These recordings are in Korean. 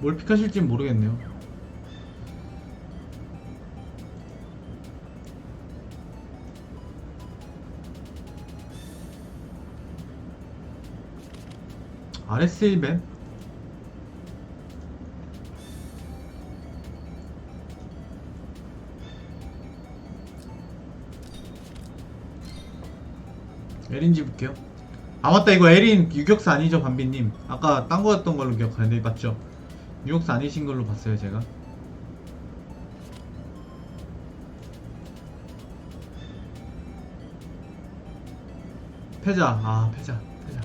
뭘 픽하실진 모르겠네요. RS1 밴? 에린 집을게요. 아 맞다 이거 에린 유격사 아니죠 반비님? 아까 딴 거였던 걸로 기억하는데 맞죠? 유격사 아니신 걸로 봤어요 제가. 패자 아 패자 패자.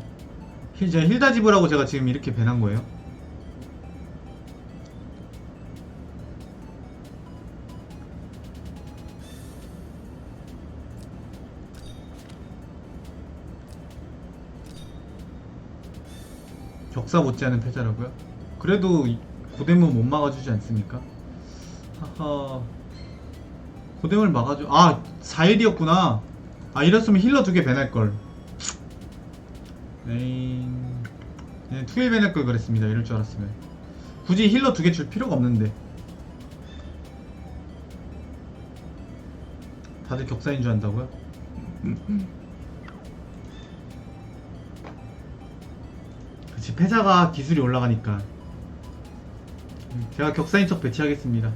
힐 제가 힐다 집으라고 제가 지금 이렇게 배난 거예요. 격사 못지않은 패자라고요? 그래도 이- 고대문 못 막아주지 않습니까? 하하. 고대문을 막아줘 아 4일이었구나. 아 이랬으면 힐러 두 개 배날걸. 에잉. 네, 투일 배날걸 그랬습니다. 이럴 줄 알았으면. 굳이 힐러 두 개 줄 필요가 없는데. 다들 격사인 줄 안다고요? 그치 패자가 기술이 올라가니까. 음, 제가 격사인 척 배치하겠습니다.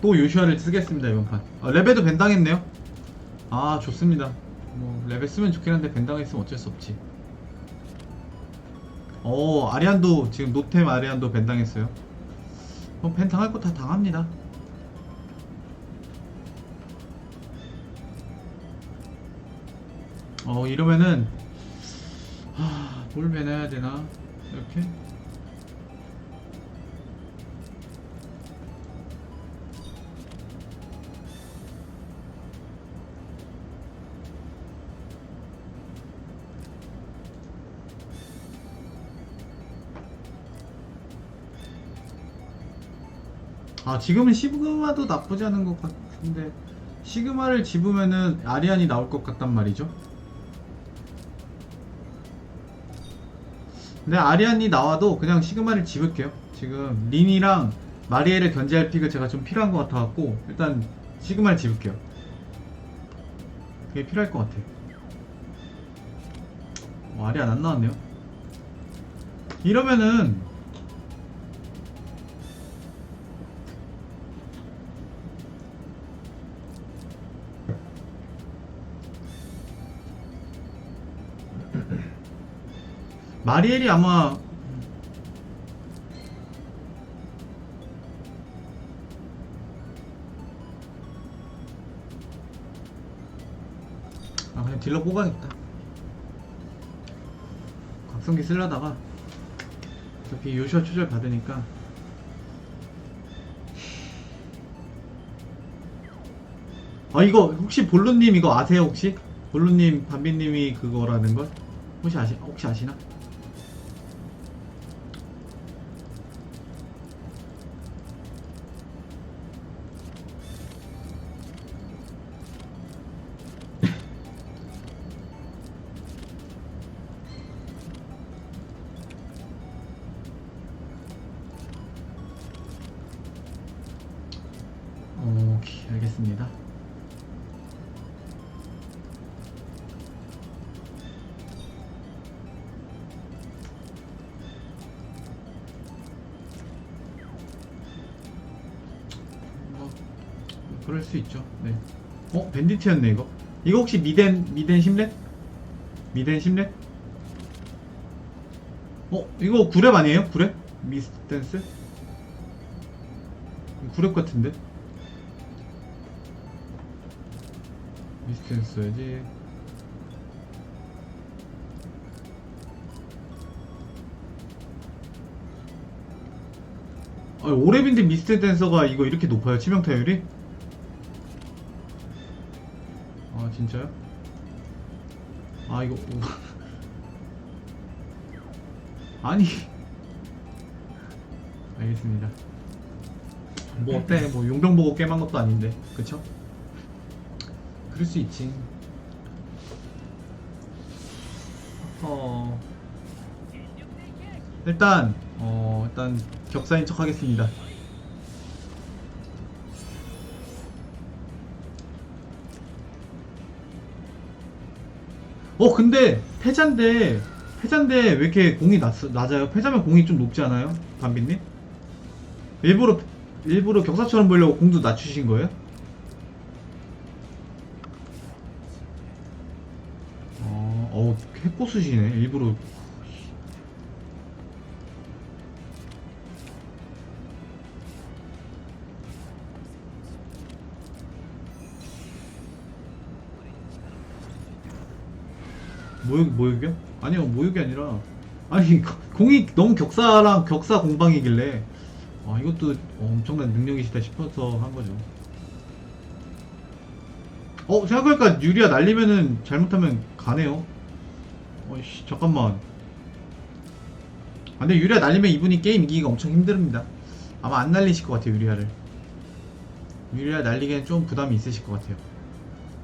또 요슈아를 쓰겠습니다 이번 판. 아, 레벨도 벤당했네요? 아 좋습니다. 뭐 레벨 쓰면 좋긴 한데 벤당했으면 어쩔 수 없지. 어 아리안도 지금 노템 아리안도 벤당했어요. 그럼 벤 당할 거 다 당합니다 어 이러면은 하, 뭘 배내야 되나? 이렇게? 아 지금은 시그마도 나쁘지 않은 것 같은데 시그마를 집으면은 아리안이 나올 것 같단 말이죠 근데 아리안이 나와도 그냥 시그마를 집을게요. 지금 린이랑 마리에를 견제할 픽을 제가 좀 필요한 것 같아갖고 일단 시그마를 집을게요. 그게 필요할 것 같아 어, 아리안 안 나왔네요. 이러면은 마리엘이 아마 아 그냥 딜러 뽑아야겠다 각성기 쓰려다가 어차피 요시아 초절 받으니까 아 이거 혹시 볼루님 이거 아세요 혹시? 볼루님 반비님이 그거라는 걸? 혹시 아시 혹시 아시나? 오케이 알겠습니다. 뭐 그럴 수 있죠. 네. 어 밴디트였네 이거. 이거 혹시 미덴 미덴 10렙? 미덴 10렙? 어 이거 9렙 아니에요? 9렙? 미스댄스? 9렙 같은데? 미스텐스 써야지 아, 오랩인데 미스텐 댄서가 이거 이렇게 높아요 치명타율이? 아 진짜요? 아 이거 아니 알겠습니다 뭐 어때 뭐 용병 보고 게임한 것도 아닌데 그쵸? 그럴 수 있지. 어 일단 어 일단 격사인 척 하겠습니다. 어 근데 패잔데 패잔데 왜 이렇게 공이 낮, 낮아요? 패자면 공이 좀 높지 않아요? 담비님? 일부러 일부러 격사처럼 보려고 공도 낮추신 거예요? 해코스시네 일부러 모욕 모욕이요? 아니요 모욕이 아니라 아니 공이 너무 격사랑 격사 공방이길래 아 이것도 엄청난 능력이시다 싶어서 한 거죠. 어 생각해보니까 유리아 날리면은 잘못하면 가네요. 어이씨 잠깐만. 아, 근데 유리아 날리면 이분이 게임 이기기가 엄청 힘듭니다. 아마 안 날리실 것 같아요 유리아를. 유리아 날리기엔 좀 부담이 있으실 것 같아요.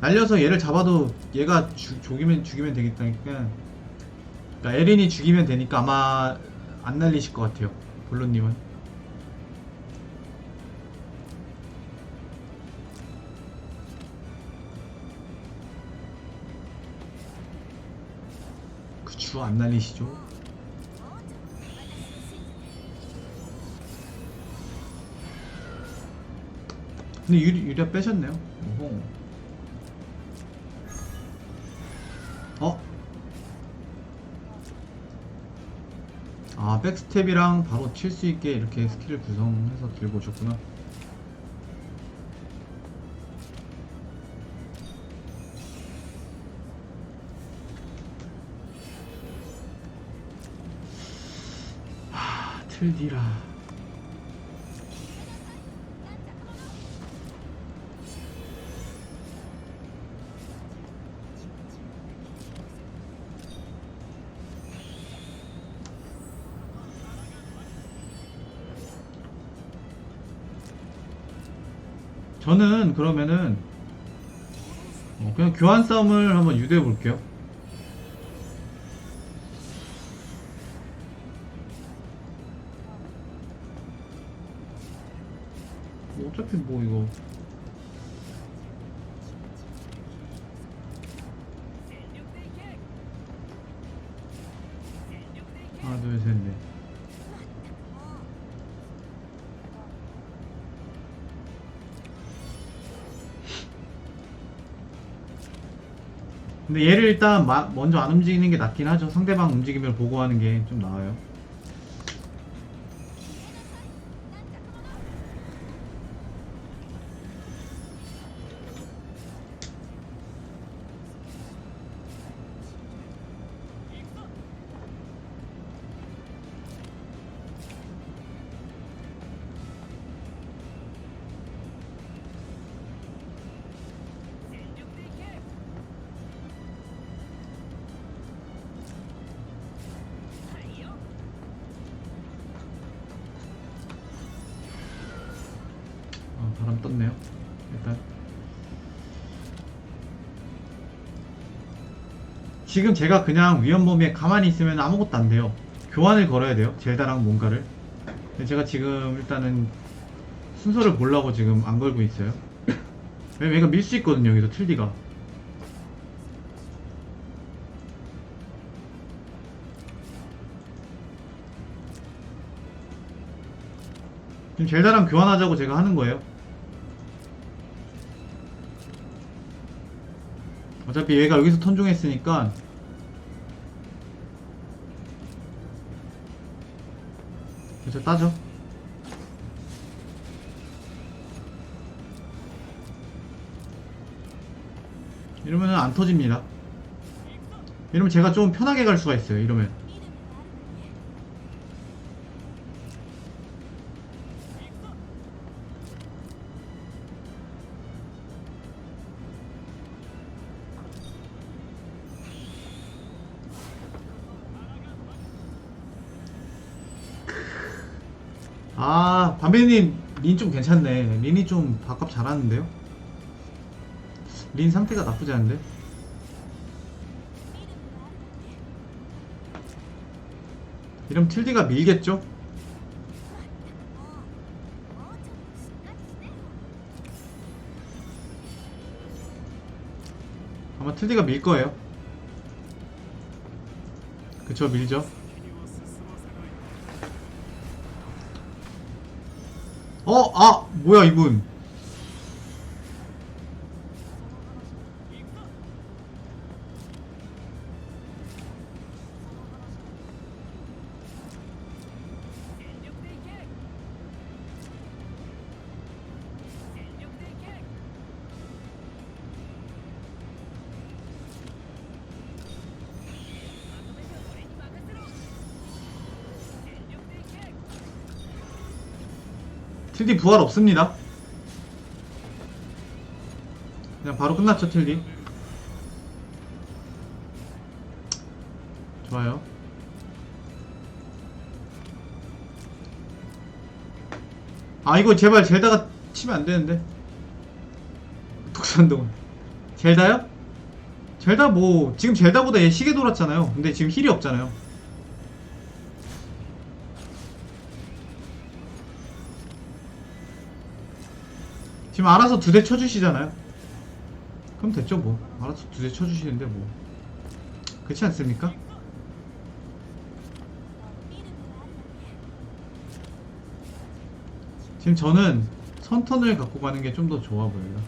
날려서 얘를 잡아도 얘가 죽, 죽이면 죽이면 되겠다니까. 그러니까 에린이 죽이면 되니까 아마 안 날리실 것 같아요. 볼로님은. 그쵸 안 날리시죠? 근데 유리, 유리아 빼셨네요. 오호. 어? 아 백스텝이랑 바로 칠 수 있게 이렇게 스킬을 구성해서 들고 오셨구나 틀디라 저는 그러면은 어, 그냥 교환 싸움을 한번 유도해 볼게요. 어차피 뭐 이거 하나 둘셋넷 근데 얘를 일단 마- 먼저 안 움직이는 게 낫긴 하죠. 상대방 움직임을 보고하는 게 좀 나아요. 아, 바람 떴네요. 일단 지금 제가 그냥 위험범위에 가만히 있으면 아무것도 안 돼요. 교환을 걸어야 돼요. 젤다랑 뭔가를. 근데 제가 지금 일단은 순서를 보려고 지금 안 걸고 있어요. 왜 얘가 밀 수 있거든요. 여기서 틀디가. 지금 젤다랑 교환하자고 제가 하는 거예요. 어차피 얘가 여기서 턴종했으니까 그래서 따죠. 이러면은 안 터집니다. 이러면 제가 좀 편하게 갈 수가 있어요. 이러면. 담배님, 린 좀 괜찮네. 린이 좀 바값 잘하는데요? 린 상태가 나쁘지 않은데? 이러면 틀디가 밀겠죠? 아마 틀디가 밀 거예요. 그쵸, 밀죠. 뭐야, 이분. 틀디 부활 없습니다. 그냥 바로 끝났죠, 틀디. 좋아요. 아, 이거 제발 젤다가 치면 안 되는데. 독산동은. 젤다요? 젤다 뭐, 지금 젤다보다 얘 시계 돌았잖아요. 근데 지금 힐이 없잖아요. 지금 알아서 두 대 쳐주시잖아요. 그럼 됐죠 뭐. 알아서 두 대 쳐주시는데 뭐. 그렇지 않습니까? 지금 저는 선턴을 갖고 가는 게 좀 더 좋아 보여요.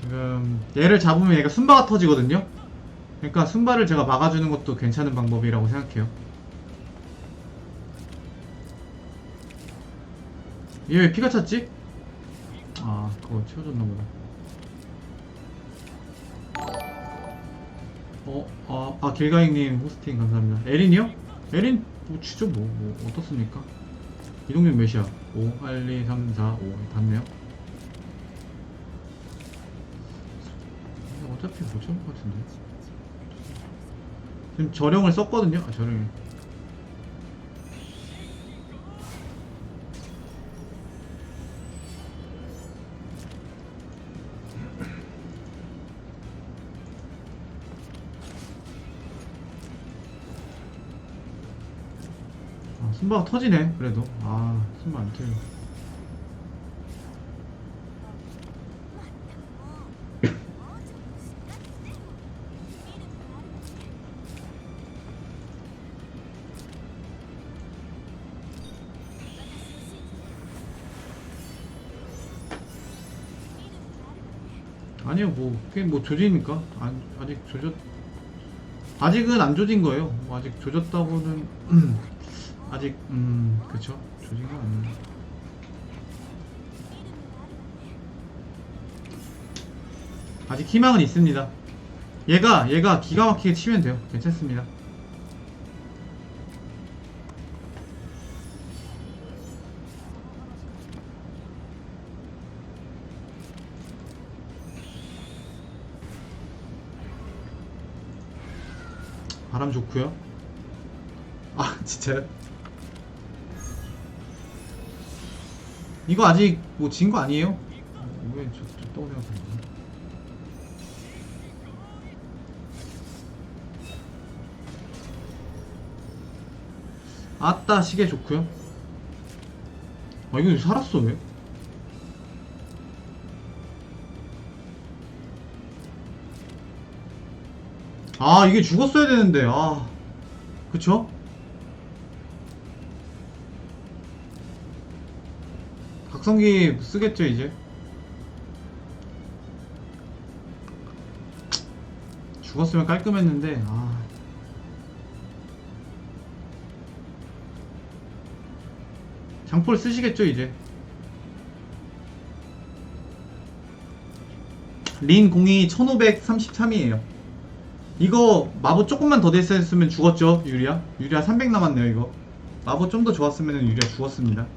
지금 얘를 잡으면 얘가 순바가 터지거든요. 그러니까 순바를 제가 막아주는 것도 괜찮은 방법이라고 생각해요. 얘 왜 피가 찼지? 아, 그거 채워줬나 보다. 어, 아, 아 길가잉님 호스팅 감사합니다. 에린이요? 에린 뭐 주죠 뭐, 뭐 어떻습니까? 이동률 몇이야? 5, 8, 2, 3, 4, 5 닿네요. 어차피 못 잡을 것 같은데. 지금 저령을 썼거든요. 아, 저령. 아, 순바가 터지네. 그래도. 아, 순바 안 터져. 아니요, 뭐, 그게 뭐 조지니까. 안, 아직 조졌, 아직은 안 조진 거예요. 뭐 아직 조졌다고는, 아직, 음, 그쵸. 조진 건 아니에요. 아직 희망은 있습니다. 얘가, 얘가 기가 막히게 치면 돼요. 괜찮습니다. 바람 좋고요. 아 진짜요? 이거 아직 뭐 진 거 아니에요? 왜저 생각하는 거야? 아따 시계 좋고요. 아 이거 살았어 왜? 아 이게 죽었어야 되는데 아. 그쵸? 각성기 쓰겠죠 이제? 죽었으면 깔끔했는데 아. 장폴 쓰시겠죠 이제? 린 공이 1533이에요 이거 마법 조금만 더 됐으면 죽었죠 유리아 유리아 300 남았네요 이거. 마법 좀 더 좋았으면 유리아 죽었습니다.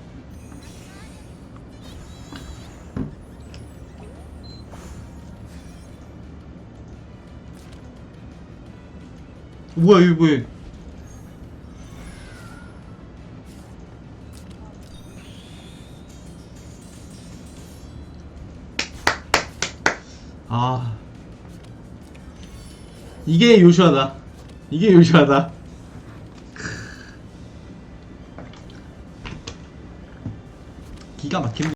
뭐야 이거 뭐야 이게 요시하다. 이게 요시하다. 기가 막히네